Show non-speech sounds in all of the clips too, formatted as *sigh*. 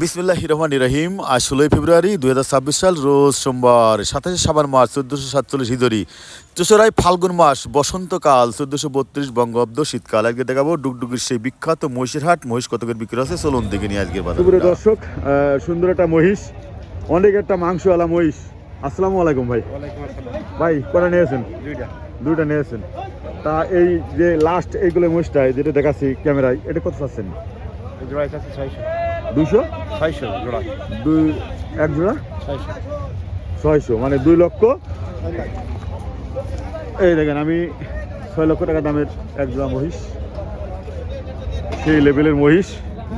বিসমিল্লাহ রহমান রহিম। আজ ষোলোই ফেব্রুয়ারি দুই সাল রোজ সোমবার সাতাশে সাবান মাস চোদ্দোশো সাতচল্লিশ হিজরি। চুষরাই ফাল্গুন মাস বসন্তকাল চোদ্দোশো বত্রিশ বঙ্গাব্দ শীতকাল। আজকে দেখাবো ডুগডুগির সেই বিখ্যাত মহিষের হাট মহিষ কতকের বিক্রি আছে চলুন দেখে নিয়ে আজকের বাজার। দর্শক সুন্দর একটা মহিষ অনেক একটা মাংসওয়ালা মহিষ। আসসালামু আলাইকুম ভাই। ভাই কটা নিয়েছেন? দুইটা। নিয়েছেন। তা এই যে লাস্ট এইগুলো মহিষটা যেটা দেখাচ্ছি ক্যামেরায় এটা কত চাচ্ছেন? ছয়শো। দুইশো? ছয়শো জোড়া। দুই এক জোড়া? ছয়শো। ছয়শো মানে দুই লক্ষ? এই দেখেন আমি ছয় লক্ষ টাকা দামের এক জোড়া মহিষ। সেই লেভেলের মহিষ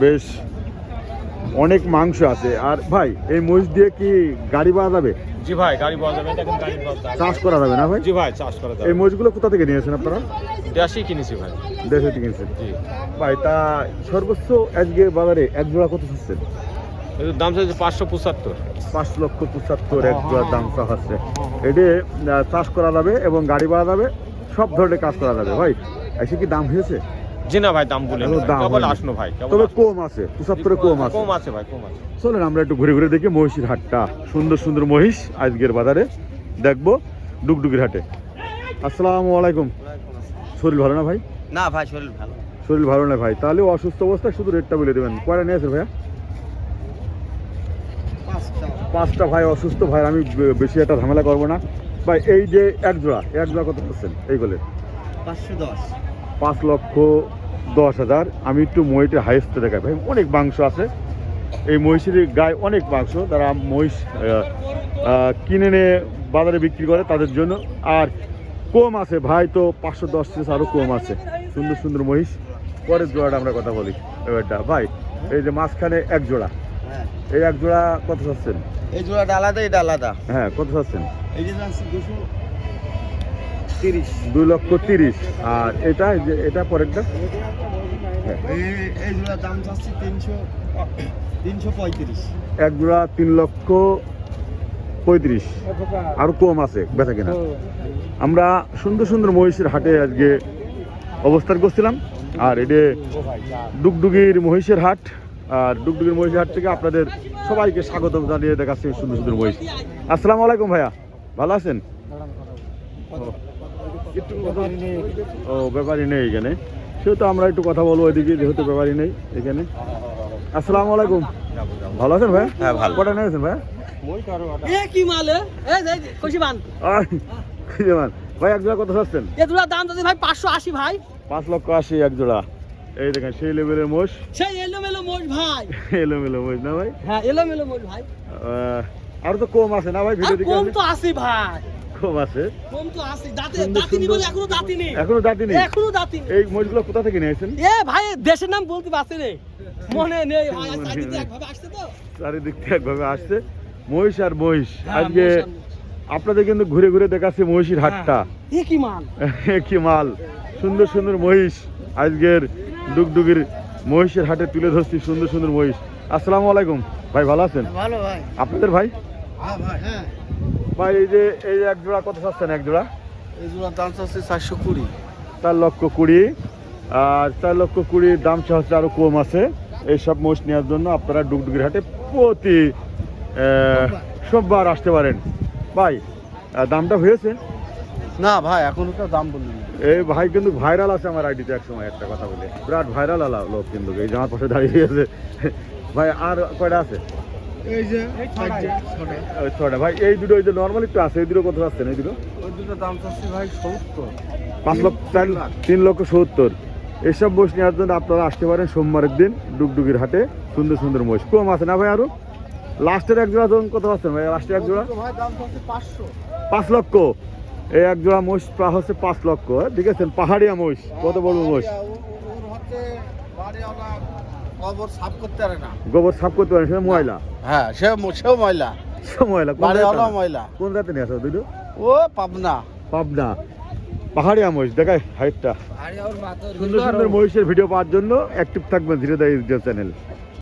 বেশ অনেক মাংস আছে। আর ভাই এই মহিষ দিয়ে কি গাড়ি পাওয়া যাবে? জি ভাই গাড়ি পাওয়া যাবে এটা গাড়ি পাওয়া যাবে। চাষ করা যাবে না ভাই? জি ভাই চাষ করা যাবে। এই মহিষগুলো কোথা থেকে নিয়েছেন আপনারা? দেশি কিনেছি ভাই। দেশে কিনেছেন। জি। ভাই তা সর্বোচ্চ আজকে বাজারে এক জোড়া কত চাচ্ছেন? দাম চাইছে পাঁচশো পঁচাত্তর। পাঁচ লক্ষ পঁচাত্তর এক জোড়ার দাম চা হচ্ছে এটি চাষ করা যাবে এবং গাড়ি পাওয়া যাবে সব ধরনের কাজ করা যাবে। ভাই এসে কি দাম হয়েছে? জি না ভাই দাম বলে দাম কেবল আসনো ভাই তবে কম আছে পঁচাত্তরে কম আছে কম আছে। ভাই কম আছে। চলেন আমরা একটু ঘুরে ঘুরে দেখি মহিষের হাটটা। সুন্দর সুন্দর মহিষ আজকের বাজারে। দেখব ডুগডুগির হাটে। আসসালামু আলাইকুম। শরীর ভালো না ভাই? না ভাই শরীর ভালো। শরীর ভালো না ভাই? তাহলে অসুস্থ অবস্থায় শুধু রেটটা বলে দেবেন। কয়টা নিয়েছেন ভাইয়া? পাঁচটা। ভাই অসুস্থ ভাই আমি বেশি একটা ঝামেলা করব না। ভাই এই যে এক জোড়া এক জোড়া কত পাচ্ছেন এইগুলো পাঁচশো দশ। পাঁচ লক্ষ দশ হাজার। আমি একটু মহিষের হাইস্টে দেখাই ভাই। অনেক মাংস আছে। এই মহিষের গায়ে অনেক মাংস। তারা মহিষ কিনে নিয়ে বাজারে বিক্রি করে তাদের জন্য। আর কম আছে ভাই তো পাঁচশো দশ পিস আরও কম আছে। সুন্দর সুন্দর মহিষ। পরের জোড়াটা আমরা কথা বলি। এবারটা ভাই এই যে মাঝখানে এক জোড়া। হ্যাঁ। এই এক জোড়া কত চাচ্ছেন? এই জোড়াটা আলাদা এটা আলাদা। হ্যাঁ কত চাচ্ছেন? এই যে তিরিশ। দুই লক্ষ তিরিশ। আর এটা এটা পরেরটা? এই এই দাম যাচ্ছে তিনশো তিনশো পঁয়ত্রিশ। এক জোড়া তিন লক্ষ পঁয়ত্রিশ। আরও কম আছে বেচা কিনা। আমরা সুন্দর সুন্দর মহিষের হাটে আজকে অবস্থান করছিলাম। আর এটা ডুগডুগির মহিষের হাট আর ডুগডুগির মহিষের হাট থেকে আপনাদের সবাইকে স্বাগত জানিয়ে দেখাচ্ছি সুন্দর সুন্দর মহিষ। আসসালামু আলাইকুম ভাইয়া ভালো আছেন? একটু ও ব্যাপারই নেই এখানে। সেহেতু আমরা একটু কথা বলব ওইদিকে যেহেতু ব্যাপারই নেই এখানে। আসসালামু আলাইকুম। ভালো আছেন ভাই? হ্যাঁ, ভালো। কটা নিয়েছেন ভাই? কি মাল এ? এই এই কষি বান ভাই এক জোড়া কত চাচ্ছেন? এ দুটার দাম যদি ভাই পাঁচশো আশি ভাই। পাঁচ লক্ষ আশি এক জোড়া। এই দেখেন সেই লেভেলের মোষ। সেই এলো মেলো মোষ ভাই। *laughs* এলো মেলো মোষ না ভাই? হ্যাঁ মোষ ভাই। আরও তো কম আছে না ভাই ভিডিও কম তো আছে ভাই। কম আছে। কম তো আছে। দাঁতে দাঁতিনি বলে এখনও দাঁতিনি। এখনও দাঁতি নেই এখনও দাঁতিনি। এই কোথা থেকে নিয়েছেন এ ভাই দেশের নাম বলতে পারছি রে মনে নেই চারিদিকে একভাবে আসছে তো। চারিদিক থেকে একভাবে আসছে। মহিষ আর মহিষ। হ্যাঁ, আজকে। আপনাদের কিন্তু ঘুরে ঘুরে দেখাচ্ছি মহিষের হাটটা। এ কি মাল? *laughs* কি মাল। সুন্দর সুন্দর মহিষ। আজকের ডুগডুগির মহিষের হাটে তুলে ধরছি সুন্দর সুন্দর মহিষ। আসসালামু আলাইকুম। ভাই ভালো আছেন? ভালো ভাই। আপনাদের ভাই? হ্যাঁ ভাই। হ্যাঁ। ভাই এই যে এই এক জোড়া কত চাচ্ছেন এক জোড়া? এই জোড়ার দাম চাচ্ছে চারশো কুড়ি। চার লক্ষ কুড়ি। আর চার লক্ষ কুড়ির দাম হচ্ছে আরও কম আছে। এইসব মোষ নেওয়ার জন্য আপনারা ডুগডুগির হাটে প্রতি সোমবার আসতে পারেন। ভাই দামটা হয়েছে? না ভাই এখন তো দাম বললি এই ভাই কিন্তু ভাইরাল আছে আমার আইডিতে এক সময় একটা কথা বলে। বিরাট ভাইরাল আলা লোক কিন্তু এই যে আমার পাশে দাঁড়িয়ে আছে। ভাই আর কয়টা আছে? এই যে ওই ছয়টা ভাই এই দুটো এই যে নর্মাল একটু আছে এই দুটো কত আসছেন এই দুটো? ওই দুটো দাম চাচ্ছে ভাই সত্তর। পাঁচ লক্ষ চার তিন লক্ষ সত্তর। এসব মোষ নেওয়ার জন্য আপনারা আসতে পারেন সোমবারের দিন ডুগডুগির হাটে। সুন্দর সুন্দর মোষ কম আছে না ভাই আরও? লাস্টের এক জোড়া ধরুন কত পাচ্ছেন ভাই? লাস্টের এক জোড়া? পাঁচ লক্ষ। এই এক জোড়া মোষ প্রায় হচ্ছে পাঁচ লক্ষ। হ্যাঁ, ঠিক আছে? পাহাড়িয়া মোষ কত বড় মোষ কবর সাফ করতে পারে না। গোবর সাফ করতে পারেন সে ময়লা। হ্যাঁ সে সেও ময়লা। সে ময়লা ময়লা। কোন জাতে নিয়ে আসো দুটো? ও পাবনা। পাবনা। পাহাড়িয়া মহিষ দেখাই হাইটটা। সুন্দর সুন্দর মহিষের ভিডিও পাওয়ার জন্য অ্যাক্টিভ থাকবেন ধীরে ধীরে চ্যানেল